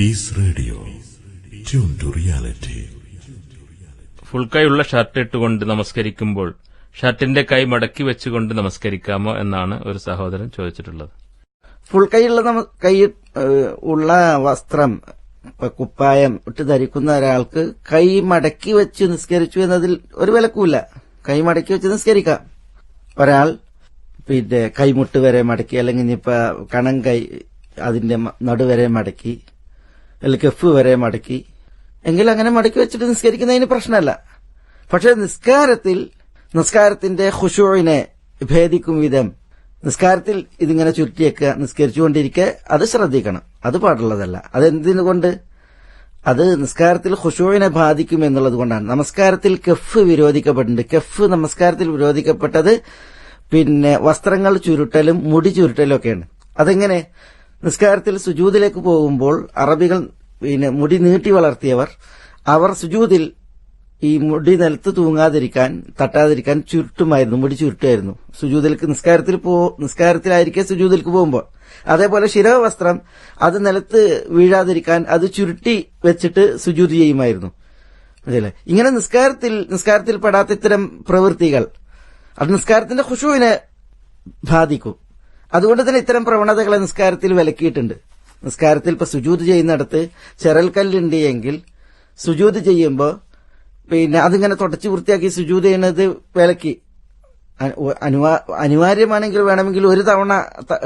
Peace radio to reality full കൈയുള്ള shirt ഇട്ടുകൊണ്ട് നമസ്കരിക്കുമ്പോൾ ഷർട്ടിന്റെ കൈ മടക്കി വെച്ചുകൊണ്ട് നമസ്കരിക്കാമോ എന്നാണ് ഒരു സഹോദരൻ ചോദിച്ചിട്ടുള്ളത്. ഫുൾ കൈയുള്ള കൈ ഉള്ള വസ്ത്രം കുപ്പായം ഇട്ട് ധരിക്കുന്ന ഒരാൾക്ക് കൈ മടക്കി വെച്ച് നിസ്കരിച്ചു എന്നതിൽ ഒരു വിലക്കുമില്ല. കൈ മടക്കി വെച്ച് നിസ്കരിക്കാം. ഒരാൾ പിന്നെ കൈമുട്ട് വരെ മടക്കി അല്ലെങ്കിൽ ഇനിയിപ്പോ കണം കൈ അതിന്റെ നടുവരെ മടക്കി അല്ലെങ്കിൽ കെഫ് വരെ മടക്കി. എങ്കിൽ അങ്ങനെ മടക്കി വെച്ചിട്ട് നിസ്കരിക്കുന്നതിന് പ്രശ്നമല്ല. പക്ഷെ നിസ്കാരത്തിൽ നിസ്കാരത്തിന്റെ ഖുശൂവിനെ ഭേദിക്കും വിധം നിസ്കാരത്തിൽ ഇതിങ്ങനെ ചുരുട്ടിയൊക്കെ നിസ്കരിച്ചുകൊണ്ടിരിക്കെ അത് ശ്രദ്ധിക്കണം. അത് പാടുള്ളതല്ല. അതെന്തിനുകൊണ്ട്? അത് നിസ്കാരത്തിൽ ഖുശൂവിനെ ബാധിക്കും എന്നുള്ളത് കൊണ്ടാണ്. നമസ്കാരത്തിൽ കെഫ് വിരോധിക്കപ്പെട്ടിട്ടുണ്ട്. കെഫ് നമസ്കാരത്തിൽ വിരോധിക്കപ്പെട്ടത് പിന്നെ വസ്ത്രങ്ങൾ ചുരുട്ടലും മുടി ചുരുട്ടലും ഒക്കെയാണ്. അതെങ്ങനെ? നിസ്കാരത്തിൽ സുജൂതിലേക്ക് പോകുമ്പോൾ അറബികൾ പിന്നെ മുടി നീട്ടി വളർത്തിയവർ അവർ സുജൂതിൽ ഈ മുടി നിലത്ത് തൂങ്ങാതിരിക്കാൻ തട്ടാതിരിക്കാൻ ചുരുട്ടുമായിരുന്നു മുടി ചുരുട്ടുമായിരുന്നു. സുജൂതിലേക്ക് നിസ്കാരത്തിൽ പോ നിസ്കാരത്തിലായിരിക്കെ സുജൂതിലേക്ക് പോകുമ്പോൾ. അതേപോലെ ശിരവസ്ത്രം അത് നിലത്ത് വീഴാതിരിക്കാൻ അത് ചുരുട്ടി വെച്ചിട്ട് സുജൂതി ചെയ്യുമായിരുന്നു. മനസ്സിലായി ഇങ്ങനെ നിസ്കാരത്തിൽ നിസ്കാരത്തിൽ പെടാത്ത ഇത്തരം പ്രവൃത്തികൾ അത് നിസ്കാരത്തിന്റെ ഖുഷുവിനെ ബാധിക്കും. അതുകൊണ്ട് തന്നെ ഇത്തരം പ്രവണതകളെ നിസ്കാരത്തിൽ വിലക്കിയിട്ടുണ്ട്. നിസ്കാരത്തിൽ ഇപ്പൊ സുജൂത് ചെയ്യുന്നിടത്ത് ചെറൽക്കല്ലുണ്ട് എങ്കിൽ സുജൂത് ചെയ്യുമ്പോൾ പിന്നെ അതിങ്ങനെ തുടച്ചു വൃത്തിയാക്കി സുജൂത് ചെയ്യുന്നത് വിലക്കി. അനിവാര്യമാണെങ്കിൽ വേണമെങ്കിൽ ഒരു തവണ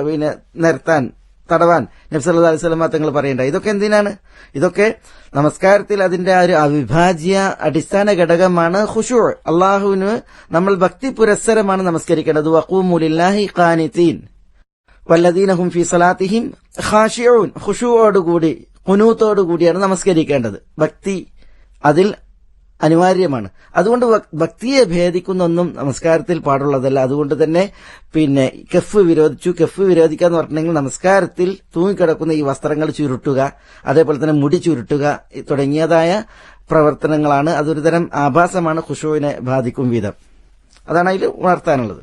പിന്നെ നിരത്താൻ തടവാൻ നബ്സല്ലാ അലൈഹി സ്വലമ തങ്ങൾ പറയേണ്ട ഇതൊക്കെ എന്തിനാണ്? ഇതൊക്കെ നമസ്കാരത്തിൽ അതിന്റെ ഒരു അവിഭാജ്യ അടിസ്ഥാന ഘടകമാണ് ഹുഷു അള്ളാഹുവിന് നമ്മൾ ഭക്തി പുരസ്സരമാണ് നമസ്കരിക്കേണ്ടത്. വക്കൂമുലില്ലാഹി ഖാനിത്തീൻ വല്ലദീനഹും ഫി സലാത്തിഹിം ഖാഷിയൂൻ ഖുഷുവോടുകൂടി കുനൂത്തോടുകൂടിയാണ് നമസ്കരിക്കേണ്ടത്. ഭക്തി അതിൽ അനിവാര്യമാണ്. അതുകൊണ്ട് ഭക്തിയെ ഭേദിക്കുന്നൊന്നും നമസ്കാരത്തിൽ പാടുള്ളതല്ല. അതുകൊണ്ട് തന്നെ പിന്നെ കെഫ് വിരോധിച്ചു. കെഫ് വിരോധിക്കുക എന്ന് പറഞ്ഞിട്ടുണ്ടെങ്കിൽ നമസ്കാരത്തിൽ തൂങ്ങിക്കിടക്കുന്ന ഈ വസ്ത്രങ്ങൾ ചുരുട്ടുക അതേപോലെ തന്നെ മുടി ചുരുട്ടുക തുടങ്ങിയതായ പ്രവർത്തനങ്ങളാണ്. അതൊരു തരം ആഭാസമാണ് ഖുഷുവിനെ ബാധിക്കും വിധം. അതാണ് അതിൽ ഉണർത്താനുള്ളത്.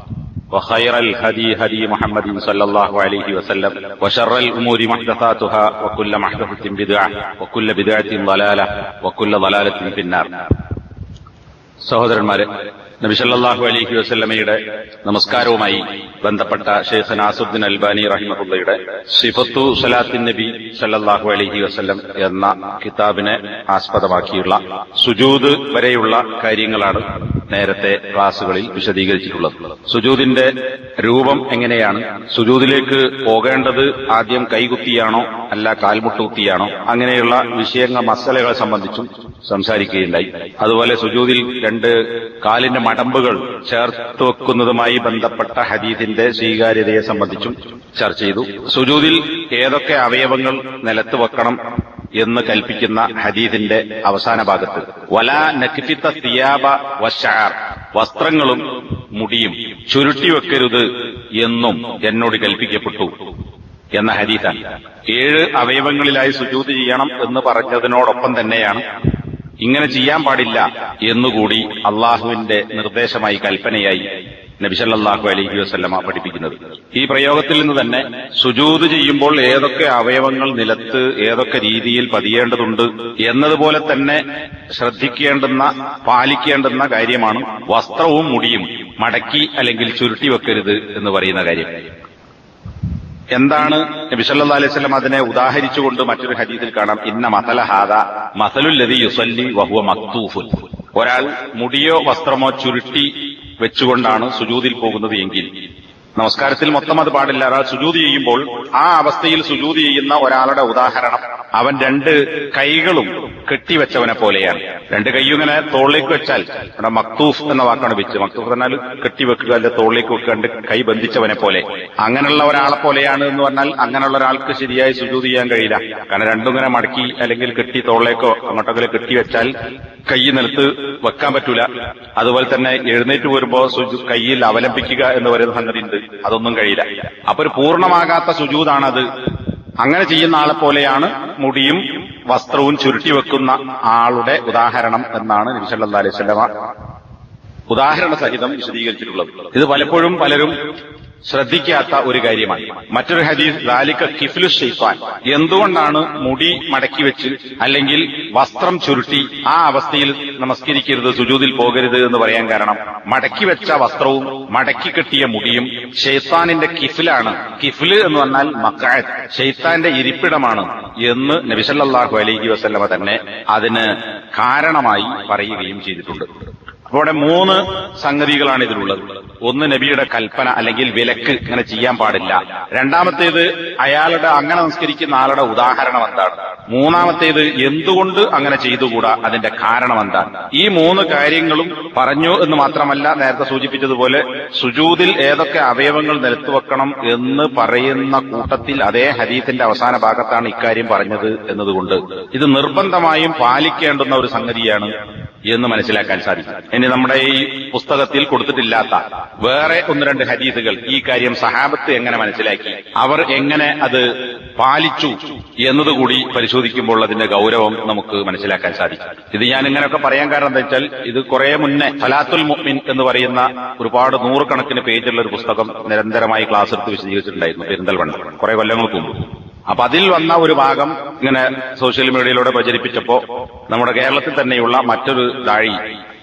وخير الهدي هدي محمد صلى الله عليه وسلم وشر الأمور محدثاتها وكل محدثة بدعة وكل بدعة ضلالة وكل ضلالة في النار സഹോദരന്മാരെ നബി സല്ലല്ലാഹു അലൈഹി വസല്ലമയുടെ നമസ്കാരവുമായി ബന്ധപ്പെട്ട ഷെയ്ഖ് നാസുദ്ദീൻ അൽബാനി റഹിമഹുള്ളയുടെ സിഫത്തു സലാത്തിൻ നബി സല്ലല്ലാഹു അലൈഹി വസല്ലം എന്ന കിതാബിനെ ആസ്പദമാക്കിയുള്ള സുജൂദ് വരെയുള്ള കാര്യങ്ങളാണ് നേരത്തെ ക്ലാസുകളിൽ വിശദീകരിച്ചിട്ടുള്ളത്. സുജൂദിന്റെ രൂപം എങ്ങനെയാണ്? സുജൂദിലേക്ക് പോകേണ്ടത് ആദ്യം കൈകുത്തിയാണോ? അല്ല കാൽമുട്ടുകുത്തിയാണോ അങ്ങനെയുള്ള വിഷയങ്ങൾ മസലകളെ സംബന്ധിച്ചും സംസാരിക്കുകയുണ്ടായി. അതുപോലെ സുജൂദിൽ രണ്ട് കാലിന്റെ മടമ്പുകൾ ചേർത്ത് വെക്കുന്നതുമായി ബന്ധപ്പെട്ട ഹദീദിന്റെ സ്വീകാര്യതയെ സംബന്ധിച്ചും ചർച്ച ചെയ്തു. സുജൂദിൽ ഏതൊക്കെ അവയവങ്ങൾ നിലത്ത് വെക്കണം? എന്ന് കൽപ്പിക്കുന്ന ഹദീദിന്റെ അവസാന ഭാഗത്ത്. വലാ നക്ഫിത്ത സിയാബ വശാർ വസ്ത്രങ്ങളും മുടിയും ചുരുട്ടിവെക്കരുത് എന്നും എന്നോട് കൽപ്പിക്കപ്പെട്ടു എന്ന ഹരീതാണ് ഏഴ് അവയവങ്ങളിലായി സുജൂത് ചെയ്യണം എന്ന് പറഞ്ഞതിനോടൊപ്പം തന്നെയാണ് ഇങ്ങനെ ചെയ്യാൻ പാടില്ല എന്നുകൂടി അള്ളാഹുവിന്റെ നിർദ്ദേശമായി കൽപ്പനയായി നബിസല്ലാഹു അലൈഹി വസ്ലമ പഠിപ്പിക്കുന്നത്. ഈ പ്രയോഗത്തിൽ നിന്ന് തന്നെ സുജൂത് ചെയ്യുമ്പോൾ ഏതൊക്കെ അവയവങ്ങൾ നിലത്ത് ഏതൊക്കെ രീതിയിൽ പതിയേണ്ടതുണ്ട് എന്നതുപോലെ തന്നെ ശ്രദ്ധിക്കേണ്ടുന്ന പാലിക്കേണ്ടുന്ന കാര്യമാണ് വസ്ത്രവും മുടിയും. മടക്കി അല്ലെങ്കിൽ ചുരുട്ടി വെക്കരുത് എന്ന് പറയുന്ന കാര്യം. എന്താണ് നബി സല്ലല്ലാഹു അലൈഹി സ്വലം അതിനെ ഉദാഹരിച്ചുകൊണ്ട് മറ്റൊരു ഹദീസിൽ കാണാം. ഇന്ന മസല ഹാദ മസലുല്ലതി യുസല്ലി വഹുവ മക്തൂഫുൽ ഒരാൾ മുടിയോ വസ്ത്രമോ ചുരുട്ടി വെച്ചുകൊണ്ടാണ് സുജൂതിൽ പോകുന്നത് എങ്കിൽ നമസ്കാരത്തിൽ മൊത്തം അത് പാടില്ല. ഒരാൾ സുജൂതി ചെയ്യുമ്പോൾ ആ അവസ്ഥയിൽ സുജൂതി ചെയ്യുന്ന ഒരാളുടെ ഉദാഹരണം. അവൻ രണ്ട് കൈകളും കെട്ടിവെച്ചവനെ പോലെയാണ്. രണ്ട് കൈയും ഇങ്ങനെ തോളിലേക്ക് വെച്ചാൽ നമ്മുടെ മക്തൂഫ് എന്ന വാക്കാണ് വെച്ച് മക്തൂഫ് പറഞ്ഞാൽ കെട്ടിവെക്കുക അല്ലെ തോളിലേക്ക് വെക്കുക രണ്ട് കൈ ബന്ധിച്ചവനെ പോലെ. അങ്ങനെയുള്ള ഒരാളെ പോലെയാണ് എന്ന് പറഞ്ഞാൽ അങ്ങനെയുള്ള ഒരാൾക്ക് ശരിയായി സുജൂതി ചെയ്യാൻ കഴിയില്ല. കാരണം രണ്ടും ഇങ്ങനെ മടക്കി അല്ലെങ്കിൽ കെട്ടി തോളിലേക്കോ അങ്ങോട്ടൊക്കെ കെട്ടി വെച്ചാൽ കൈ നിലത്ത് വെക്കാൻ പറ്റൂല. അതുപോലെ തന്നെ എഴുന്നേറ്റ് വരുമ്പോ കൈയിൽ അവലംബിക്കുക എന്ന് പറയുന്ന സംഗതി ഉണ്ട് അതൊന്നും കഴിയില്ല. അപ്പൊ ഒരു പൂർണമാകാത്ത സുജൂതാണത്. അങ്ങനെ ചെയ്യുന്ന ആളെ പോലെയാണ് മുടിയും വസ്ത്രവും ചുരുട്ടി വെക്കുന്ന ആളുടെ ഉദാഹരണം എന്നാണ് നബി അലൈഹി വസല്ലമ ഉദാഹരണ സഹിതം വിശദീകരിച്ചിട്ടുള്ളത്. ഇത് പലപ്പോഴും പലരും ശ്രദ്ധിക്കാത്ത ഒരു കാര്യമാണ് മറ്റൊരു ഹദീസ് ലാലിക്ക കിഫ്ലു ഷെയ്ഫാൻ എന്തുകൊണ്ടാണ് മുടി മടക്കി വെച്ച് അല്ലെങ്കിൽ വസ്ത്രം ചുരുട്ടി ആ അവസ്ഥയിൽ നമസ്കരിക്കരുത് സുജൂതിൽ പോകരുത് എന്ന് പറയാൻ കാരണം മടക്കി വെച്ച വസ്ത്രവും മടക്കി കെട്ടിയ മുടിയും ഷെയ്ത്താനിന്റെ കിഫിലാണ്. കിഫിൽ എന്ന് പറഞ്ഞാൽ മക്കായത് ഷെയ്ത്താന്റെ ഇരിപ്പിടമാണ് എന്ന് നബിസല്ലാഹു അലൈഹി വസല്ലമ തന്നെ അതിന് കാരണമായി പറയുകയും ചെയ്തിട്ടുണ്ട്. അപ്പോൾ മൂന്ന് സംഗതികളാണ് ഇതിലുള്ളത്. ഒന്ന് നബിയുടെ കൽപ്പന അല്ലെങ്കിൽ വിലക്ക് ഇങ്ങനെ ചെയ്യാൻ പാടില്ല. രണ്ടാമത്തേത് അയാളുടെ അങ്ങനെ നമസ്കരിക്കുന്ന ആളുടെ ഉദാഹരണം എന്താണ്? മൂന്നാമത്തേത് എന്തുകൊണ്ട് അങ്ങനെ ചെയ്തുകൂടാ? അതിന്റെ കാരണം എന്താണ്? ഈ മൂന്ന് കാര്യങ്ങളും പറഞ്ഞു എന്ന് മാത്രമല്ല നേരത്തെ സൂചിപ്പിച്ചതുപോലെ സുജൂതിൽ ഏതൊക്കെ അവയവങ്ങൾ നിരത്തുവെക്കണം എന്ന് പറയുന്ന കൂട്ടത്തിൽ അതേ ഹരീത്തിന്റെ അവസാന ഭാഗത്താണ് ഇക്കാര്യം പറഞ്ഞത് എന്നതുകൊണ്ട്. ഇത് നിർബന്ധമായും പാലിക്കേണ്ടുന്ന ഒരു സംഗതിയാണ് എന്ന് മനസ്സിലാക്കാൻ സാധിക്കും ഇനി നമ്മുടെ ഈ പുസ്തകത്തിൽ കൊടുത്തിട്ടില്ലാത്ത വേറെ ഒന്ന് രണ്ട് ഹരീതുകൾ ഈ കാര്യം സഹാബത്ത് എങ്ങനെ മനസ്സിലാക്കി? അവർ എങ്ങനെ അത് പാലിച്ചു എന്നതുകൂടി പരിശോധിക്കുമ്പോൾ അതിന്റെ ഗൗരവം നമുക്ക് മനസ്സിലാക്കാൻ സാധിക്കും ഇത് ഞാൻ ഇങ്ങനെയൊക്കെ പറയാൻ കാരണം എന്താ വെച്ചാൽ ഇത് കുറെ മുന്നേ ഫലാത്തുൽ മുഹ്മിൻ എന്ന് പറയുന്ന ഒരുപാട് നൂറുകണക്കിന് പേജുള്ള ഒരു പുസ്തകം നിരന്തരമായി ക്ലാസ് എടുത്ത് വിശദീകരിച്ചിട്ടുണ്ടായിരുന്നു പെരിന്തൽമണ്ണ. കുറെ കൊല്ലങ്ങൾക്ക് മുമ്പ്. അപ്പൊ അതിൽ വന്ന ഒരു ഭാഗം ഇങ്ങനെ സോഷ്യൽ മീഡിയയിലൂടെ പ്രചരിപ്പിച്ചപ്പോ നമ്മുടെ കേരളത്തിൽ തന്നെയുള്ള മറ്റൊരു താഴി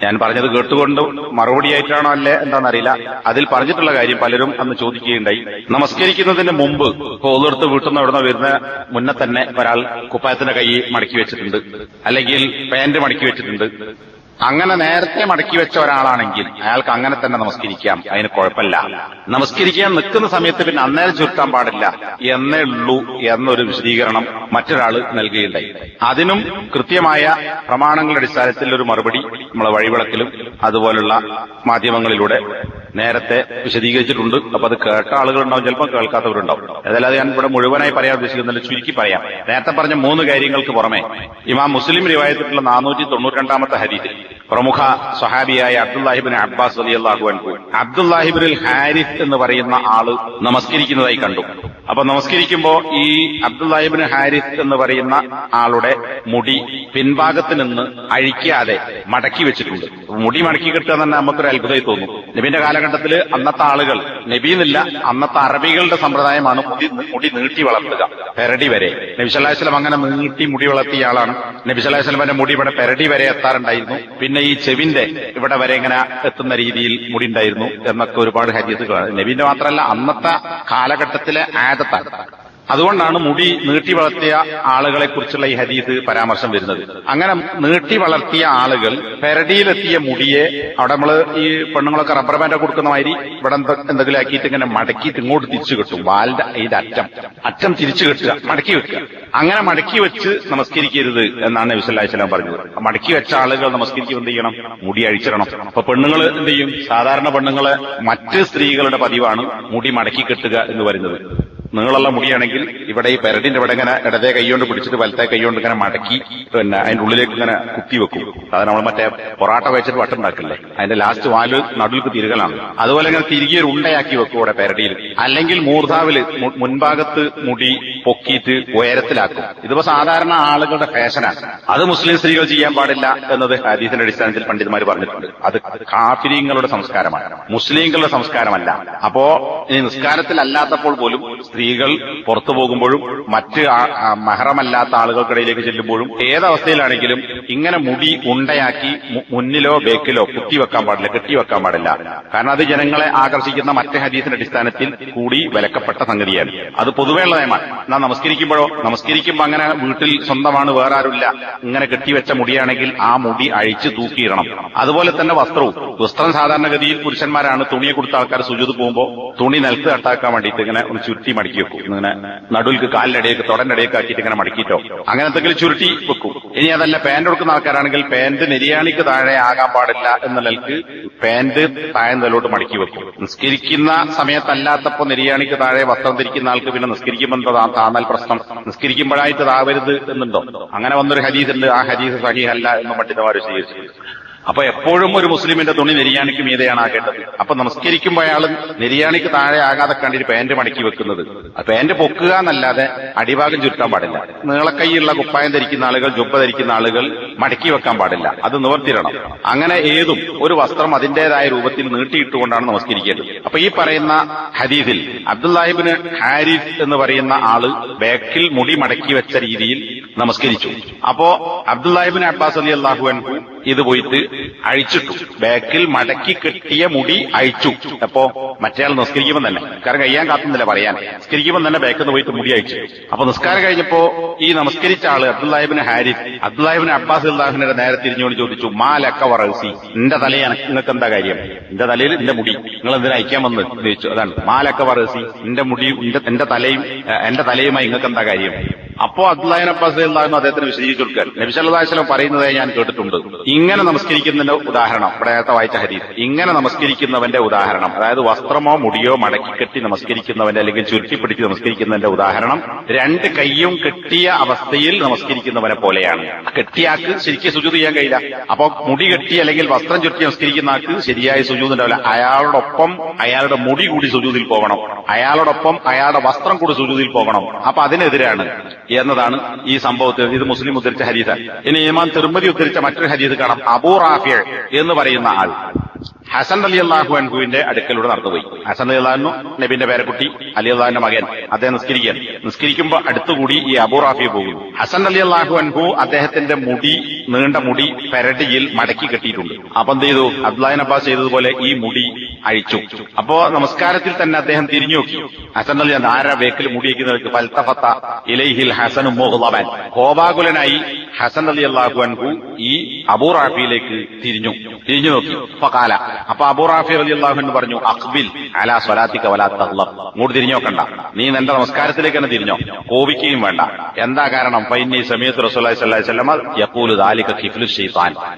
ഞാൻ പറഞ്ഞത് കേട്ടുകൊണ്ട് മറുപടിയായിട്ടാണോ അല്ലേ എന്താണെന്നറിയില്ല. അതിൽ പറഞ്ഞിട്ടുള്ള കാര്യം പലരും അന്ന് ചോദിക്കുകയുണ്ടായി. നമസ്കരിക്കുന്നതിന് മുമ്പ് കോതിർത്ത് വീട്ടിൽ നിന്ന് എവിടുന്ന് വരുന്ന മുന്നേ തന്നെ ഒരാൾ കുപ്പായത്തിന്റെ കൈ മടക്കി വെച്ചിട്ടുണ്ട്. അല്ലെങ്കിൽ പാന്റ് മടക്കി വെച്ചിട്ടുണ്ട്. അങ്ങനെ നേരത്തെ മടക്കി വെച്ച ഒരാളാണെങ്കിൽ അയാൾക്ക് അങ്ങനെ തന്നെ നമസ്കരിക്കാം. അതിന് കുഴപ്പമില്ല. നമസ്കരിക്കാൻ നിൽക്കുന്ന സമയത്ത് പിന്നെ അന്നേരം ചുരുട്ടാൻ പാടില്ല. എന്നേ ഉള്ളൂ എന്നൊരു വിശദീകരണം മറ്റൊരാൾ നൽകുകയുണ്ടായി. അതിനും കൃത്യമായ പ്രമാണങ്ങളുടെ അടിസ്ഥാനത്തിൽ ഒരു മറുപടി നമ്മളെ വഴിവിളക്കിലും അതുപോലുള്ള മാധ്യമങ്ങളിലൂടെ നേരത്തെ വിശദീകരിച്ചിട്ടുണ്ട്. അപ്പൊ അത് കേട്ട ആളുകളുണ്ടാവും ചിലപ്പോൾ കേൾക്കാത്തവരുണ്ടാവും. അതല്ലാതെ അത് ഞാൻ ഇവിടെ മുഴുവനായി പറയാൻ ഉദ്ദേശിക്കുന്നില്ല ചുരുക്കി പറയാം. നേരത്തെ പറഞ്ഞ മൂന്ന് കാര്യങ്ങൾക്ക് പുറമെ ഇമാം മുസ്ലിം റിവായത്തിലുള്ള നാനൂറ്റി തൊണ്ണൂറ്റി രണ്ടാമത്തെ ഹരീതിൽ പ്രമുഖ സ്വഹാബിയായ അബ്ദുല്ലാഹിബിൻ അബ്ബാസ് അലി അള്ളാഹു അൻഹു അബ്ദുല്ലാഹിബിൻ ഹാരിഫ് എന്ന് പറയുന്ന ആൾ നമസ്കരിക്കുന്നതായി കണ്ടു. അപ്പൊ നമസ്കരിക്കുമ്പോ ഈ അബ്ദുല്ലാഹിബിൻ ഹാരിഫ് എന്ന് പറയുന്ന ആളുടെ മുടി പിൻഭാഗത്ത് നിന്ന് അഴിക്കാതെ മടക്കി വെച്ചിട്ടുണ്ട്. മുടി മടക്കി കിട്ടുക തന്നെ നമുക്കൊരു അത്ഭുതമായി തോന്നും. നബിന്റെ കാലഘട്ടത്തിൽ അന്നത്തെ ആളുകൾ നബീന്നില്ല അന്നത്തെ അറബികളുടെ സമ്പ്രദായമാണ് മുടി മുടി നീട്ടി വളർത്തുക പെരടി വരെ. നബി സല്ലല്ലാഹു അലൈഹി വസല്ലം അങ്ങനെ നീട്ടി മുടി വളർത്തിയ ആളാണ്. നബി സല്ലല്ലാഹു അലൈഹി വസല്ലമന്റെ മുടി ഇവിടെ പെരടി വരെ എത്താറുണ്ടായിരുന്നു. പിന്നെ ഈ ചെവിന്റെ ഇവിടെ വരെ ഇങ്ങനെ എത്തുന്ന രീതിയിൽ മുടി ഉണ്ടായിരുന്നു എന്നൊക്കെ ഒരുപാട് ഹരിയത്തുകളാണ് നബീന്റെ മാത്രമല്ല അന്നത്തെ കാലഘട്ടത്തിലെ ആദത്താണ് അതുകൊണ്ടാണ് മുടി നീട്ടി വളർത്തിയ ആളുകളെ കുറിച്ചുള്ള ഈ ഹദീസ് പരാമർശം വരുന്നത്. അങ്ങനെ നീട്ടി വളർത്തിയ ആളുകൾ പെരടിയിലെത്തിയ മുടിയെ അവിടെ നമ്മൾ ഈ പെണ്ണുങ്ങളൊക്കെ റബ്ബർ ബാൻഡ് കൊടുക്കുന്ന മാതിരി ഇവിടെ എന്ത- എന്തെങ്കിലും ആക്കിയിട്ട് ഇങ്ങനെ മടക്കിയിട്ട് ഇങ്ങോട്ട് തിരിച്ചു കെട്ടും. വാലിന്റെ അതിന്റെ അറ്റം. അറ്റം തിരിച്ചു കെട്ടുക. മടക്കി വെക്കുക. അങ്ങനെ മടക്കി വെച്ച് നമസ്കരിക്കരുത് എന്നാണ് നബി സല്ലല്ലാഹു അലൈഹി വസല്ലം പറഞ്ഞത്. മടക്കി വെച്ച ആളുകൾ നമസ്കരിക്കും എന്ത് ചെയ്യണം? മുടി അഴിച്ചിടണം. അപ്പൊ പെണ്ണുങ്ങൾ എന്ത് ചെയ്യും? സാധാരണ പെണ്ണുങ്ങളെ മറ്റ് സ്ത്രീകളുടെ പതിവാണ് മുടി മടക്കി കെട്ടുക എന്ന് പറയുന്നത്. നീളമുള്ള മുടിയാണെങ്കിൽ ഇവിടെ ഈ പെരടിന്റെ ഇവിടെ ഇങ്ങനെ ഇടതേ കൈകൊണ്ട് പിടിച്ചിട്ട് വലത്തെ കൈകൊണ്ട് ഇങ്ങനെ മടക്കി പിന്നെ അതിന്റെ ഉള്ളിലേക്ക് ഇങ്ങനെ കുത്തി വെക്കും. അത് നമ്മൾ മറ്റേ പൊറാട്ട വെച്ചിട്ട് വട്ടുണ്ടാക്കില്ലേ? അതിന്റെ ലാസ്റ്റ് വാൽ നടുവിലേക്ക് തിരുകലാണ്. അതുപോലെ ഇങ്ങനെ തിരികെ ഒരു ഉണ്ടയാക്കി വെക്കും ഇവിടെ പെരടിയിൽ. അല്ലെങ്കിൽ മൂർധാവിൽ മു- മുൻഭാഗത്ത് മുടി പൊക്കിയിട്ട് ഉയരത്തിലാക്കും. ഇതിപ്പോ സാധാരണ ആളുകളുടെ ഫാഷനാണ് അത് മുസ്ലിം സ്ത്രീകൾ ചെയ്യാൻ പാടില്ല എന്നത് ഹദീസിന്റെ അടിസ്ഥാനത്തിൽ പണ്ഡിതന്മാർ പറഞ്ഞിട്ടുണ്ട്. അത് കാഫിരിങ്ങളുടെ സംസ്കാരമാണ്. മുസ്ലിങ്ങളുടെ സംസ്കാരമല്ല. അപ്പോ നിസ്കാരത്തിലല്ലാത്തപ്പോൾ പോലും സ്ത്രീകൾ പുറത്തു പോകുമ്പോഴും മറ്റ് മഹറമല്ലാത്ത ആളുകൾക്കിടയിലേക്ക് ചെല്ലുമ്പോഴും ഏതവസ്ഥയിലാണെങ്കിലും ഇങ്ങനെ മുടി ഉണ്ടയാക്കി മുന്നിലോ ബേക്കിലോ കുത്തിവെക്കാൻ പാടില്ല കെട്ടിവെക്കാൻ പാടില്ല. കാരണം അത് ജനങ്ങളെ ആകർഷിക്കുന്ന മറ്റ് ഹദീസിന്റെ അടിസ്ഥാനത്തിൽ കൂടി വിലക്കപ്പെട്ട സംഗതിയാണ്. അത് പൊതുവെയുള്ള നിയമം എന്നാൽ നമസ്കരിക്കുമ്പോഴോ നമസ്കരിക്കുമ്പോൾ അങ്ങനെ വീട്ടിൽ സ്വന്തമാണ് വേറെ ആരുമില്ല ഇങ്ങനെ കെട്ടിവെച്ച മുടിയാണെങ്കിൽ ആ മുടി അഴിച്ച് തൂക്കിയിടണം. അതുപോലെ തന്നെ വസ്ത്രവും. വസ്ത്രം സാധാരണഗതിയിൽ പുരുഷന്മാരാണ് തുണിയെ കൊടുത്ത ആൾക്കാർ സുജൂത് പോകുമ്പോൾ തുണി നിലത്ത് കട്ടാക്കാൻ വേണ്ടിയിട്ട് ഇങ്ങനെ ചുറ്റി മടക്കി. മടക്കി വെക്കും ഇങ്ങനെ നടുവിൽക്ക് കാലിനിടയൊക്കെ ഇടയ്ക്ക് ആക്കിയിട്ട് ഇങ്ങനെ മടക്കിയിട്ടോ. അങ്ങനെ എന്തെങ്കിലും ചുരുട്ടി വെക്കും. ഇനി അതല്ല പാന്റ് കൊടുക്കുന്ന ആൾക്കാരാണെങ്കിൽ പാന്റ് നിര്യാണിക്ക് താഴെ ആകാൻ പാടില്ല എന്ന നിലയ്ക്ക് പാന്റ് താഴെ മടക്കി വെക്കും. നിസ്കരിക്കുന്ന സമയത്തല്ലാത്തപ്പോ നിര്യാണിക്ക് താഴെ വസ്ത്രം ധരിക്കുന്ന ആൾക്ക് പിന്നെ നിസ്കരിക്കുമ്പോൾ താന്നാൽ പ്രശ്നം? നിസ്കരിക്കുമ്പോഴായിട്ട് താവരുത് എന്നുണ്ടോ? അങ്ങനെ വന്നൊരു ഹദീസ് ഉണ്ട് ആ ഹദീസ് സഹിഹല്ല എന്ന് പണ്ഡിതന്മാർ സ്വീകരിച്ചു അപ്പൊ എപ്പോഴും ഒരു മുസ്ലിമിന്റെ തുണി നെരിയാണിക്ക് മീതെയാണ് ആകേണ്ടത് അപ്പൊ നമസ്കരിക്കുമ്പോൾ അയാൾ നെരിയാണിക്ക് താഴെ ആകാതെ കണ്ടിട്ട് പാന്റ് മടക്കി വെക്കുന്നത്. പാന്റ് പൊക്കുക എന്നല്ലാതെ അടിഭാഗം ചുരുട്ടാൻ പാടില്ല. നീളക്കൈയുള്ള കുപ്പായം ധരിക്കുന്ന ആളുകൾ ജുബ്ബ ധരിക്കുന്ന ആളുകൾ മടക്കി വെക്കാൻ പാടില്ല. അത് നിവർത്തിരണം. അങ്ങനെ ഏതും ഒരു വസ്ത്രം അതിന്റേതായ രൂപത്തിൽ നീട്ടിയിട്ടുകൊണ്ടാണ് നമസ്കരിക്കേണ്ടത്. അപ്പൊ ഈ പറയുന്ന ഹദീസിൽ അബ്ദുല്ലാഹിബിന് ഹാരിഫ് എന്ന് പറയുന്ന ആൾ ബാക്കിൽ മുടി മടക്കി വെച്ച രീതിയിൽ നമസ്കരിച്ചു. അപ്പോ അബ്ദുല്ലാഹിബിൻ അബ്ബാസ് അലി അള്ളാഹു അൻഹു ഇത് പോയിട്ട് അഴിച്ചിട്ടു. ബാക്കിൽ മടക്കി കെട്ടിയ മുടി അഴിച്ചു. അപ്പോ മറ്റേയാൾ നിസ്കരിക്കുമ്പോൾ തന്നെ. കാരണം കഴിയാൻ കാത്തുന്നില്ല പറയാൻ. നിസ്കരിക്കുമ്പോൾ തന്നെ ബാക്കിൽ നിന്ന് പോയിട്ട് മുടി അഴിച്ചു. അപ്പൊ നിസ്കാരം കഴിഞ്ഞപ്പോ ഈ നമസ്കരിച്ച ആൾ അബ്ദുല്ലാഹിബിന് ഹാരിഫ് അബ്ദുല്ലാഹിബിന് അബ്ബാസ് അള്ളാഹുവിന്റെ നേരെ തിരിഞ്ഞുകൊണ്ട് ചോദിച്ചു മാ ലക്ക വറസി? നിന്റെ തലയാണ്. നിങ്ങൾക്ക് എന്താ കാര്യം? നിന്റെ തലയിൽ നിന്റെ മുടി. നിങ്ങൾ എന്തിനാ അയക്കാൻ വന്ന്? ചോദിച്ചു അതാണ്. മാ ലക്ക വറസി നിന്റെ മുടിയും എന്റെ തലയും എന്റെ തലയുമായി നിങ്ങൾക്ക് എന്താ കാര്യം? അപ്പോ അബ്ദുല്ലാഹിൻ അബ്ബാസ് അള്ളാഹു അദ്ദേഹത്തിന് വിശദീകരിച്ചു കൊടുക്കാൻ. നബി സല്ലല്ലാഹു അലൈഹി വസല്ലം പറയുന്നതായി ഞാൻ കേട്ടിട്ടുണ്ട്. ഇങ്ങനെ നമസ്കരിക്കുന്നതിന്റെ ഉദാഹരണം ഇവിടെ നേരത്തെ വായിച്ച ഹദീസ്. ഇങ്ങനെ നമസ്കരിക്കുന്നവന്റെ ഉദാഹരണം അതായത് വസ്ത്രമോ മുടിയോ മടക്കി കെട്ടി നമസ്കരിക്കുന്നവന്റെ അല്ലെങ്കിൽ ചുരുട്ടിപ്പിടിച്ച് നമസ്കരിക്കുന്നതിന്റെ ഉദാഹരണം രണ്ട് കൈയും കെട്ടിയ അവസ്ഥയിൽ നമസ്കരിക്കുന്നവനെ പോലെയാണ്. കെട്ടിയാക്ക് ശരിക്കും സുജൂത് ചെയ്യാൻ കഴിയില്ല. അപ്പൊ മുടി കെട്ടി അല്ലെങ്കിൽ വസ്ത്രം ചുരുട്ടി നമസ്കരിക്കുന്ന ആൾക്ക് ശരിയായ സുജൂത് ഉണ്ടാവില്ല. അയാളോടൊപ്പം അയാളുടെ മുടി കൂടി സുജൂതിൽ പോകണം. അയാളോടൊപ്പം അയാളുടെ വസ്ത്രം കൂടി സുജൂതിൽ പോകണം. അപ്പൊ അതിനെതിരാണ് എന്നതാണ് ഈ സംഭവത്തിൽ ഇത് മുസ്ലിം ഉദ്ധരിച്ച ഹരീത ഇനി ഇമാൻ തിരുമതി ഉദ്ധരിച്ച മറ്റൊരു ഹരീസ് കാണാം. അബൂ റാഫിയ എന്ന് പറയുന്ന ആൾ. ഹസൻ അലി അള്ളാഹു അൻഹുവിന്റെ അടുക്കലൂടെ നടന്നുപോയി. ഹസൻ അലി അള്ളാഹു നബിന്റെ പേരക്കുട്ടി അലി അള്ളാഹിന്റെ മകൻ. അദ്ദേഹം നിസ്കരിക്കാൻ നിസ്കരിക്കുമ്പോൾ അടുത്തുകൂടി ഈ അബൂ റാഫി പോകുന്നു. ഹസൻ അലി അള്ളാഹു അൻഹു അദ്ദേഹത്തിന്റെ മുടി നീണ്ട മുടി പെരടിയിൽ മടക്കി കെട്ടിയിട്ടുണ്ട്. അപ്പൊ എന്ത് ചെയ്തു? അബ്ദുല്ലാഹിൻ അബ്ബാസ് ചെയ്തതുപോലെ ഈ മുടി അഴിച്ചു. അപ്പോ നമസ്കാരത്തിൽ തന്നെ അദ്ദേഹം തിരിഞ്ഞു നോക്കി. ഹസൻ അലി ആരാ വേക്കിൽ മുടിയേക്കുന്നവർക്ക് ഫൽത്തഫത്ത ഇലൈഹിൽ ഹസനും മോഹുലവൻ കോപാകുലനായി ഹസൻ അലി അള്ളാഹു അൻഹു ഈ അബൂ റാഫിയിലേക്ക് തിരിഞ്ഞു. തിരിഞ്ഞു നോക്കി. ഫകാല അപ്പൊ അബൂ റാഫി അലി അള്ളാഹു പറഞ്ഞു അഖ്ബിൽ അലാ സ്വലാത്തിക വലാ തഗ്ലബ്. ഇങ്ങോട്ട് കണ്ട നീ നിന്റെ നമസ്കാരത്തിലേക്ക് തന്നെ തിരിഞ്ഞോ. കോപിക്കുകയും വേണ്ട. എന്താ കാരണം? ഫൈനി സമീത്ത് റസൂലി സ്വല്ലി ദാലിക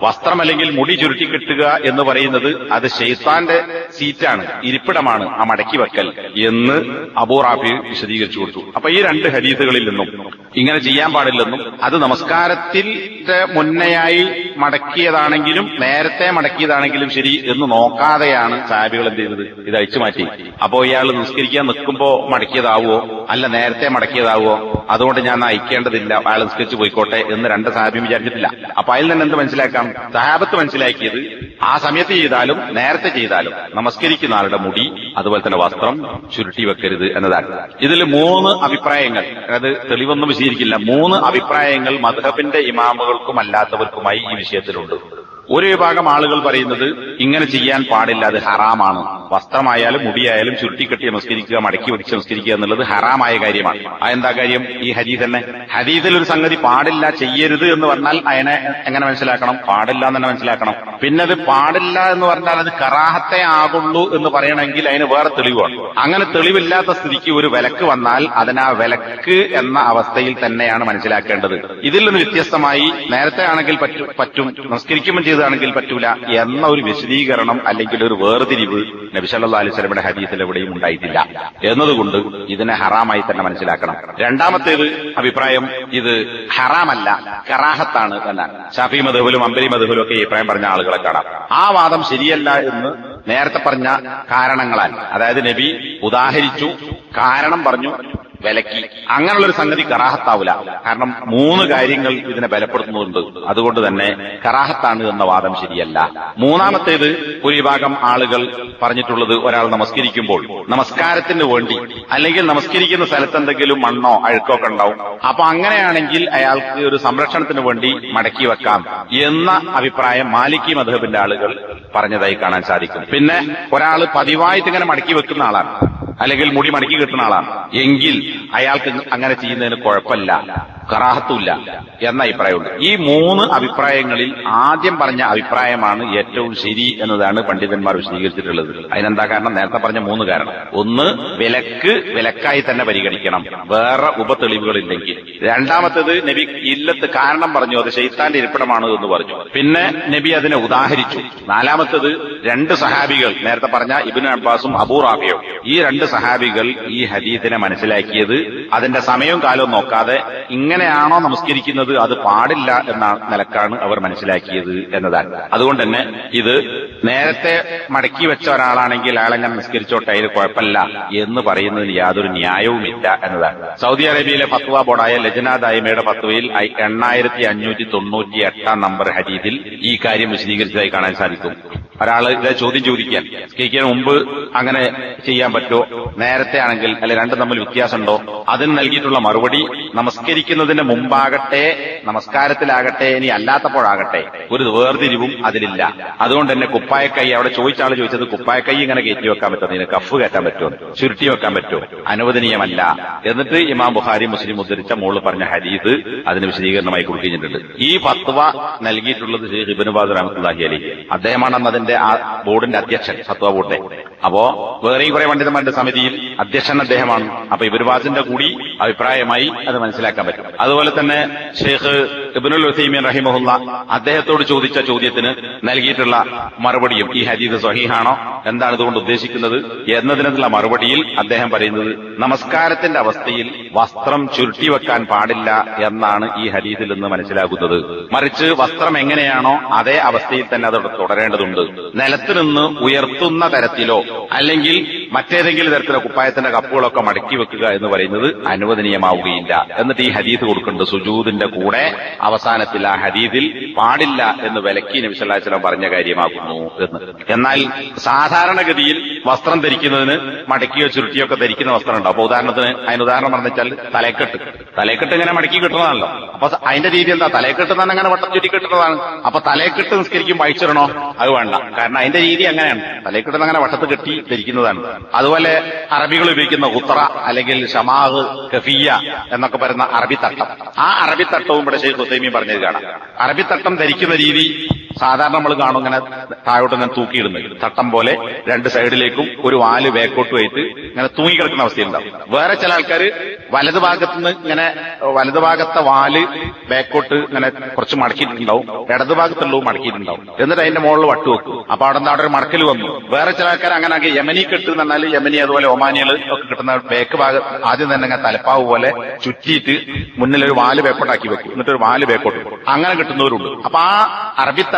വസ്ത്രം അല്ലെങ്കിൽ മുടി ചുരുട്ടി കെട്ടുക എന്ന് പറയുന്നത് അത് ഷെയ്ത്താന്റെ സീറ്റാണ് ഇരിപ്പിടമാണ് ആ മടക്കി വെക്കൽ എന്ന് അബൂ റാഫി വിശദീകരിച്ചു കൊടുത്തു. അപ്പൊ ഈ രണ്ട് ഹദീസുകളിൽ നിന്നും ഇങ്ങനെ ചെയ്യാൻ പാടില്ലെന്നും അത് നമസ്കാരത്തിൽ മുന്നയായി മടക്കിയതാണെങ്കിലും നേരത്തെ മടക്കിയതാണെങ്കിലും ശരി എന്ന് നോക്കാതെയാണ് സാഹിബികൾ എന്ത് ചെയ്തത്? ഇത് അഴിച്ചു മാറ്റി. അപ്പോ ഇയാൾ നിസ്കരിക്കാൻ നിൽക്കുമ്പോ മടക്കിയതാവോ അല്ല നേരത്തെ മടക്കിയതാവോ അതുകൊണ്ട് ഞാൻ അയക്കേണ്ടതില്ല അയാൾ നിസ്കരിച്ചു പോയിക്കോട്ടെ എന്ന് രണ്ട് സാഹിബിയും വിചാരിച്ചിട്ടില്ല. അപ്പൊ അതിൽ തന്നെ എന്ത് മനസ്സിലാക്കാം? സഹാബത്ത് മനസ്സിലാക്കിയത് ആ സമയത്ത് ചെയ്താലും നേരത്തെ ചെയ്താലും നമസ്കരിക്കുന്ന ആളുടെ മുടി അതുപോലെ തന്നെ വസ്ത്രം ചുരുട്ടി വെക്കരുത് എന്നതാണ്. ഇതിൽ മൂന്ന് അഭിപ്രായങ്ങൾ. അതായത് തെളിവൊന്നും വിശദീകരിക്കില്ല. മൂന്ന് അഭിപ്രായങ്ങൾ മധുഹബിന്റെ ഇമാമുകൾക്കും അല്ലാത്തവർക്കുമായി ഈ വിഷയത്തിലുണ്ട്. ഒരു വിഭാഗം ആളുകൾ പറയുന്നത് ഇങ്ങനെ ചെയ്യാൻ പാടില്ല അത് ഹറാമാണ്. വസ്ത്രമായാലും മുടിയായാലും ചുരുട്ടിക്കെട്ടി നമസ്കരിക്കുക മടക്കി വെച്ച് നമസ്കരിക്കുക എന്നുള്ളത് ഹറാമായ കാര്യമാണ്. അതെന്താ കാര്യം? ഈ ഹദീസ് തന്നെ. ഹദീസിൽ ഒരു സംഗതി പാടില്ല ചെയ്യരുത് എന്ന് പറഞ്ഞാൽ അതിനെ എങ്ങനെ മനസ്സിലാക്കണം? പാടില്ല എന്ന് തന്നെ മനസ്സിലാക്കണം. പിന്നെ അത് പാടില്ല എന്ന് പറഞ്ഞാൽ അത് കറാഹത്തെ ആകുള്ളൂ എന്ന് പറയണമെങ്കിൽ അതിന് വേറെ തെളിവാണ്. അങ്ങനെ തെളിവില്ലാത്ത സ്ഥിതിക്ക് ഒരു വിലക്ക് വന്നാൽ അതിനാ വിലക്ക് എന്ന അവസ്ഥയിൽ തന്നെയാണ് മനസ്സിലാക്കേണ്ടത്. ഇതിൽ നിന്ന് വ്യത്യസ്തമായി നേരത്തെ ആണെങ്കിൽ പറ്റും നമസ്കരിക്കുമ്പോൾ ചെയ്തതാണെങ്കിൽ പറ്റൂല എന്ന ഒരു വിശദീകരണം അല്ലെങ്കിൽ ഒരു വേർതിരിവ് നബിസല്ലാ അലൈഹി ഹരീസിൽ എവിടെയും ഉണ്ടായിട്ടില്ല. എന്നതുകൊണ്ട് ഇതിനെ ഹറാമായി തന്നെ മനസ്സിലാക്കണം. രണ്ടാമത്തേത് അഭിപ്രായം ഇത് ഹറാമല്ല കറാഹത്താണ് എന്നാണ്. ഷാഫി മധുബലും അമ്പരി മധുബലും ഒക്കെ ഈ അഭിപ്രായം പറഞ്ഞ ആളുകളെ കാണാം. ആ വാദം ശരിയല്ല എന്ന് നേരത്തെ പറഞ്ഞ കാരണങ്ങളാൽ. അതായത് നബി ഉദാഹരിച്ചു കാരണം പറഞ്ഞു വിലക്കി. അങ്ങനെയുള്ളൊരു സംഗതി കറാഹത്താവില്ല കാരണം മൂന്ന് കാര്യങ്ങൾ ഇതിനെ ബലപ്പെടുത്തുന്നുണ്ട്. അതുകൊണ്ട് തന്നെ കറാഹത്താണ് എന്ന വാദം ശരിയല്ല. മൂന്നാമത്തേത് ഒരു വിഭാഗം ആളുകൾ പറഞ്ഞിട്ടുള്ളത് ഒരാൾ നമസ്കരിക്കുമ്പോൾ നമസ്കാരത്തിന് വേണ്ടി അല്ലെങ്കിൽ നമസ്കരിക്കുന്ന സ്ഥലത്ത് എന്തെങ്കിലും മണ്ണോ അഴുക്കോ ഒക്കെ ഉണ്ടാവും. അപ്പൊ അങ്ങനെയാണെങ്കിൽ അയാൾക്ക് ഒരു സംരക്ഷണത്തിന് വേണ്ടി മടക്കി വെക്കാം എന്ന അഭിപ്രായം മാലിക്കി മധുബിന്റെ ആളുകൾ പറഞ്ഞതായി കാണാൻ സാധിക്കും. പിന്നെ ഒരാൾ പതിവായിട്ട് ഇങ്ങനെ മടക്കി വെക്കുന്ന ആളാണ്. അല്ലെങ്കിൽ മുടി മടക്കി കിട്ടുന്ന ആളാണ്. എങ്കിൽ അയാൾക്ക് അങ്ങനെ ചെയ്യുന്നതിന് കുഴപ്പമില്ല. കറാഹത്തുമില്ല എന്ന അഭിപ്രായമുണ്ട്. ഈ മൂന്ന് അഭിപ്രായങ്ങളിൽ ആദ്യം പറഞ്ഞ അഭിപ്രായമാണ് ഏറ്റവും ശരി എന്നതാണ് പണ്ഡിതന്മാർ വിശദീകരിച്ചിട്ടുള്ളത്. അതിനെന്താ കാരണം? നേരത്തെ പറഞ്ഞ മൂന്ന് കാരണം. ഒന്ന് വിലക്ക് വിലക്കായി തന്നെ പരിഗണിക്കണം. വേറെ ഉപതെളിവുകളില്ലെങ്കിൽ. രണ്ടാമത്തേത് നബി ഇല്ലത്ത് കാരണം പറഞ്ഞു അത് ഷെയ്ത്താന്റെ ഇരിപ്പിടമാണ് എന്ന് പറഞ്ഞു. പിന്നെ നബി അതിനെ ഉദാഹരിച്ചു. നാലാമത്തേത് രണ്ട് സഹാബികൾ നേരത്തെ പറഞ്ഞ ഇബിൻ അബ്ബാസും അബൂ റാബിയോ ഈ രണ്ട് സഹാബികൾ ഈ ഹദീദിനെ മനസ്സിലാക്കിയത് അതിന്റെ സമയവും കാലവും നോക്കാതെ ഇങ്ങനെയാണോ നമസ്കരിക്കുന്നത് അത് പാടില്ല എന്ന നിലക്കാണ് അവർ മനസ്സിലാക്കിയത് എന്നതാണ്. അതുകൊണ്ട് തന്നെ ഇത് നേരത്തെ മടക്കി വെച്ച ഒരാളാണെങ്കിൽ അയാളെങ്ങനെ നമസ്കരിച്ചോട്ടെ അതിന് കുഴപ്പമില്ല എന്ന് പറയുന്നതിന് യാതൊരു ന്യായവുമില്ല എന്നതാണ്. സൗദി അറേബ്യയിലെ ഫത്വ ബോർഡായ ലജന ദായ്മയുടെ ഫത്വയിൽ എണ്ണായിരത്തി അഞ്ഞൂറ്റി തൊണ്ണൂറ്റി എട്ടാം നമ്പർ ഹരീതിൽ ഈ കാര്യം വിശദീകരിച്ചതായി കാണാൻ സാധിക്കും. ഒരാൾ ഇത് ചോദ്യം ചോദിക്കാൻ നിസ്കരിക്കാൻ മുമ്പ് അങ്ങനെ ചെയ്യാൻ പറ്റുമോ? നേരത്തെ ആണെങ്കിൽ അല്ലെ രണ്ടും തമ്മിൽ വ്യത്യാസമുണ്ടോ? അതിന് നൽകിയിട്ടുള്ള മറുപടി നമസ്കരിക്കുന്നതിന് മുമ്പാകട്ടെ നമസ്കാരത്തിലാകട്ടെ ഇനി അല്ലാത്തപ്പോഴാകട്ടെ. ഒരു വേർതിരിവും അതിലില്ല. അതുകൊണ്ട് തന്നെ കുപ്പായക്കൈ അവിടെ ചോദിച്ച ആൾ ചോദിച്ചത് കുപ്പായക്കൈ ഇങ്ങനെ കയറ്റി വെക്കാൻ പറ്റുമോ? ഇതിന് കഫ് കയറ്റാൻ പറ്റുമോ? ചുരുട്ടി വെക്കാൻ പറ്റുമോ? അനുവദനീയമല്ല. എന്നിട്ട് ഇമാം ബുഹാരി മുസ്ലിം ഉദ്ധരിച്ച മോൾ പറഞ്ഞ ഹരീദ് അതിന് വിശദീകരണമായി കൊടുക്കുന്നുണ്ട് ഈ ഫത്വ നൽകിയിട്ടുള്ളത് ശ്രീ ഇബ്നു അലി അദ്ദേഹമാണ് അന്ന് അതിന്റെ ആ ബോർഡിന്റെ അധ്യക്ഷൻ ഫത്വ ബോർഡിന്റെ അപ്പോ വേറെയും കുറെ പണ്ഡിതന്മാരുടെ സമിതിയിൽ. അധ്യക്ഷൻ അദ്ദേഹമാണ്. അപ്പൊ ഇബിനുബാദിന്റെ കൂടി അഭിപ്രായമായി അത് മനസ്സിലാക്കാൻ പറ്റും. അതുപോലെ തന്നെ ഷെയ്ഖ് ഇബ്നുൽ ഉസൈമീൻ റഹിമഹുല്ല അദ്ദേഹത്തോട് ചോദിച്ച ചോദ്യത്തിന് നൽകിയിട്ടുള്ള മറുപടിയും ഈ ഹദീദ് സഹീഹാണോ? എന്താണ് ഇതുകൊണ്ട് ഉദ്ദേശിക്കുന്നത്? എന്നതിനുള്ള മറുപടിയിൽ അദ്ദേഹം പറയുന്നത് നമസ്കാരത്തിന്റെ അവസ്ഥയിൽ വസ്ത്രം ചുരുട്ടി വെക്കാൻ പാടില്ല എന്നാണ് ഈ ഹദീസിൽ നിന്ന് മനസ്സിലാകുന്നത്. മറിച്ച് വസ്ത്രം എങ്ങനെയാണോ അതേ അവസ്ഥയിൽ തന്നെ അത് തുടരേണ്ടതുണ്ട്. നിലത്ത് നിന്ന് ഉയർത്തുന്ന തരത്തിലോ അല്ലെങ്കിൽ മറ്റേതെങ്കിലും തരത്തിലെ കുപ്പായത്തിന്റെ കപ്പുകളൊക്കെ മടക്കി വെക്കുക എന്ന് പറയുന്നത് അനുവദനീയമാവുകയില്ല. എന്നിട്ട് ഈ ഹദീസ് കൊടുക്കുന്നുണ്ട് സുജൂദിന്റെ കൂടെ അവസാനത്തിൽ ആ ഹദീദിൽ പാടില്ല എന്ന് വിലക്കി നബിസ്വല്ലാസ്ലം പറഞ്ഞ കാര്യമാകുന്നു എന്ന്. എന്നാൽ സാധാരണഗതിയിൽ വസ്ത്രം ധരിക്കുന്നതിന് മടക്കിയോ ചുരുട്ടിയോ ഒക്കെ ധരിക്കുന്ന വസ്ത്രം ഉണ്ട് അപ്പൊ ഉദാഹരണത്തിന് അതിന് ഉദാഹരണം പറഞ്ഞാൽ തലേക്കെട്ട്. തലേക്കെട്ട് ഇങ്ങനെ മടക്കി കിട്ടുന്നതാണല്ലോ. അപ്പൊ അതിന്റെ രീതി എന്താ? തലേക്കെട്ട് തന്നെ അങ്ങനെ വട്ടം ചുറ്റി കിട്ടുന്നതാണ്. അപ്പൊ തലേക്കെട്ട് നിസ്കരിക്കും വായിച്ചിടണോ അത് വേണ്ട. കാരണം അതിന്റെ രീതി അങ്ങനെയാണ്. തലക്കെട്ട് അങ്ങനെ വട്ടത്ത് കെട്ടി ധരിക്കുന്നതാണ്. അതുപോലെ അറബികൾ ഉപയോഗിക്കുന്ന ഉത്ര അല്ലെങ്കിൽ ഷമാഹ് കഫിയ എന്നൊക്കെ പറയുന്ന അറബി തട്ടം. ആ അറബി തട്ടവും ഇവിടെ ഷെയ്ഖ് ഹുസൈമി പറഞ്ഞത് കാണാം. തട്ടം ധരിക്കുന്ന രീതി സാധാരണ നമ്മൾ കാണും ഇങ്ങനെ താഴോട്ട് ഇങ്ങനെ തൂക്കിയിടുന്നത്. തട്ടം പോലെ രണ്ട് സൈഡിലേക്കും ഒരു വാൽ വേക്കോട്ട് ബാക്കോട്ടുമായിട്ട് ഇങ്ങനെ തൂങ്ങിക്കിടക്കുന്ന അവസ്ഥയുണ്ടാവും. വേറെ ചില ആൾക്കാർ വലത് ഭാഗത്ത് നിന്ന് ഇങ്ങനെ വലത് ഭാഗത്തെ വാൽ ബാക്കോട്ട് ഇങ്ങനെ കുറച്ച് മടക്കിയിട്ടുണ്ടാവും. ഇടത് ഭാഗത്തുള്ളവും മടക്കിയിട്ടുണ്ടാവും. എന്നിട്ട് അതിന്റെ മുകളിൽ വട്ടു വെക്കും. അപ്പൊ അവിടെ നിന്ന് അവിടെ ഒരു മടക്കൽ വന്നു. വേറെ ചില ആൾക്കാർ അങ്ങനെ ആക്കി യമനി കെട്ട് എന്ന് പറഞ്ഞാൽ യമനി അതുപോലെ ഒമാനികൾ ഒക്കെ കിട്ടുന്ന ബേക്ക് ഭാഗം ആദ്യം തന്നെ ഇങ്ങനെ തലപ്പാവ് പോലെ ചുറ്റിയിട്ട് മുന്നിൽ ഒരു വാൽ ബേക്കോട്ടാക്കി വെക്കും. എന്നിട്ട് ഒരു വാൽ ബേക്കോട്ട് അങ്ങനെ കിട്ടുന്നവരുണ്ട്. അപ്പൊ ആ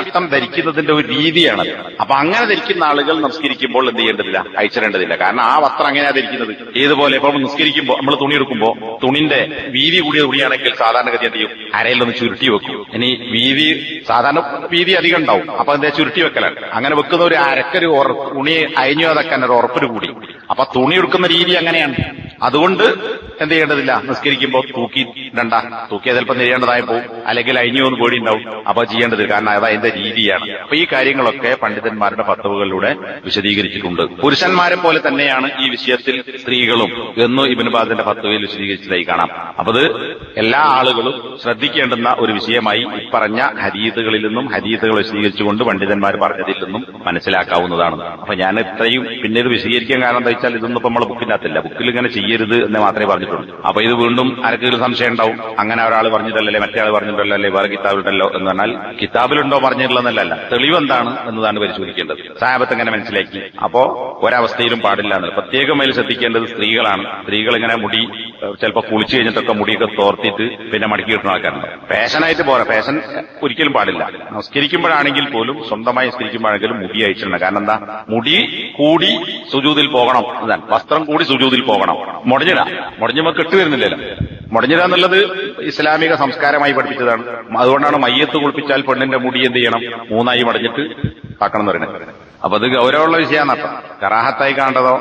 അറബിത്തട്ടം ധരിക്കുന്നതിന്റെ ഒരു രീതിയാണ് അപ്പൊ അങ്ങനെ ധരിക്കുന്ന ആളുകൾ നമസ്കരിക്കുമ്പോൾ എന്ത് ചെയ്യേണ്ടതില്ല? അയച്ചിടേണ്ടതില്ല. കാരണം ആ വസ്ത്രം അങ്ങനെയാ ധരിക്കുന്നത്? ഏതുപോലെ? ഇപ്പൊ നിസ്കരിക്കുമ്പോൾ നമ്മൾ തുണി എടുക്കുമ്പോൾ തുണിന്റെ വീതി കൂടിയ തുണിയാണെങ്കിൽ സാധാരണഗതി എന്ത് ചെയ്യും? അരയിലൊന്ന് ചുരുട്ടി വെക്കും. ഇനി വീതി സാധാരണ വീതി അധികം ഉണ്ടാവും. അപ്പൊ അതിന്റെ ചുരുട്ടി വെക്കലാണ്. അങ്ങനെ വെക്കുന്ന ഒരു അരക്കൊരു തുണി അയഞ്ഞു അതൊക്കെ ഒരു ഉറപ്പിന് കൂടി. അപ്പൊ തുണി എടുക്കുന്ന രീതി അങ്ങനെയാണ്. അതുകൊണ്ട് എന്ത് ചെയ്യേണ്ടതില്ല? നിസ്കരിക്കുമ്പോൾ തൂക്കി ഇടണ്ട. തൂക്കിയാൽ ചിലപ്പോൾ നെയ്യേണ്ടതായി പോകും അല്ലെങ്കിൽ അഴിഞ്ഞു ഒന്ന് പേടി ഉണ്ടാവും അപ്പൊ ചെയ്യേണ്ടത് കാരണം അത് അതിന്റെ രീതിയാണ്. അപ്പൊ ഈ കാര്യങ്ങളൊക്കെ പണ്ഡിതന്മാരുടെ പത്തവുകളിലൂടെ വിശദീകരിച്ചിട്ടുണ്ട്. പുരുഷന്മാരെ പോലെ തന്നെയാണ് ഈ വിഷയത്തിൽ സ്ത്രീകളും എന്ന് ഇബിൻബാദിന്റെ പത്തവയിൽ വിശദീകരിച്ചതായി കാണാം. അപ്പൊ അത് എല്ലാ ആളുകളും ശ്രദ്ധിക്കേണ്ടുന്ന ഒരു വിഷയമായി പറഞ്ഞ ഹരീതുകളിൽ നിന്നും ഹരീതുകൾ വിശദീകരിച്ചുകൊണ്ട് പണ്ഡിതന്മാർ പറഞ്ഞതിൽ നിന്നും മനസ്സിലാക്കാവുന്നതാണ്. അപ്പൊ ഞാൻ ഇത്രയും പിന്നീട് വിശദീകരിക്കാൻ കാരണം എന്താ വെച്ചാൽ ഇതൊന്നും ഇപ്പൊ നമ്മളെ ബുക്കിനകത്തില്ല. ബുക്കിൽ ഇങ്ങനെ ചെയ്യരുത് എന്ന് മാത്രമേ പറഞ്ഞിട്ടുള്ളൂ. അപ്പൊ ഇത് വീണ്ടും ആർക്കെങ്കിലും സംശയം ഉണ്ടാവും? അങ്ങനെ ഒരാൾ പറഞ്ഞിട്ടല്ലേ മറ്റേ ആൾ പറഞ്ഞിട്ടല്ലോ വേറെ കിതാബിലുണ്ടല്ലോ എന്ന് പറഞ്ഞാൽ കിതാബിലുണ്ടോ പറഞ്ഞിട്ടുള്ളതെന്നല്ല തെളിവ് എന്താണ് എന്നതാണ് പരിശോധിക്കേണ്ടത്. സാഹബത്ത് എങ്ങനെ മനസ്സിലാക്കി? അപ്പോ ഒരവസ്ഥയിലും പാടില്ല എന്ന്. പ്രത്യേകം അതിൽ ശ്രദ്ധിക്കേണ്ടത് സ്ത്രീകളാണ്. സ്ത്രീകൾ ഇങ്ങനെ മുടി ചിലപ്പോൾ ചിലപ്പോ കുളിച്ചു കഴിഞ്ഞിട്ടൊക്കെ മുടിയൊക്കെ തോർത്തിട്ട് പിന്നെ മടക്കി കിട്ടുന്ന ആൾക്കാരുണ്ട്. ഫാഷനായിട്ട് പോരാ. ഫാഷൻ ഒരിക്കലും പാടില്ല. നമസ്കരിക്കുമ്പോഴാണെങ്കിൽ പോലും സ്വന്തമായി നമസ്കരിക്കുമ്പോഴാണെങ്കിലും മുടി അയച്ചിട്ടുണ്ട് കാരണം എന്താ? മുടി കൂടി സുജൂതിൽ പോകണം അതാണ് വസ്ത്രം കൂടി സുജൂതിൽ പോകണം. മുടഞ്ഞിട. മുടഞ്ഞുമ്പോ കെട്ട് വരുന്നില്ലല്ലോ. മുടഞ്ഞിട എന്നുള്ളത് ഇസ്ലാമിക സംസ്കാരമായി പഠിപ്പിച്ചതാണ്. അതുകൊണ്ടാണ് മയ്യത്ത് കുളിപ്പിച്ചാൽ പെണ്ണിന്റെ മുടി എന്ത് ചെയ്യണം. മൂന്നായി മടഞ്ഞിട്ട് ആക്കണം എന്ന് പറയുന്നത്. അപ്പൊ അത് ഗൗരവമുള്ള വിഷയമാണ് കറാഹത്തായി കാണേണ്ടതോ?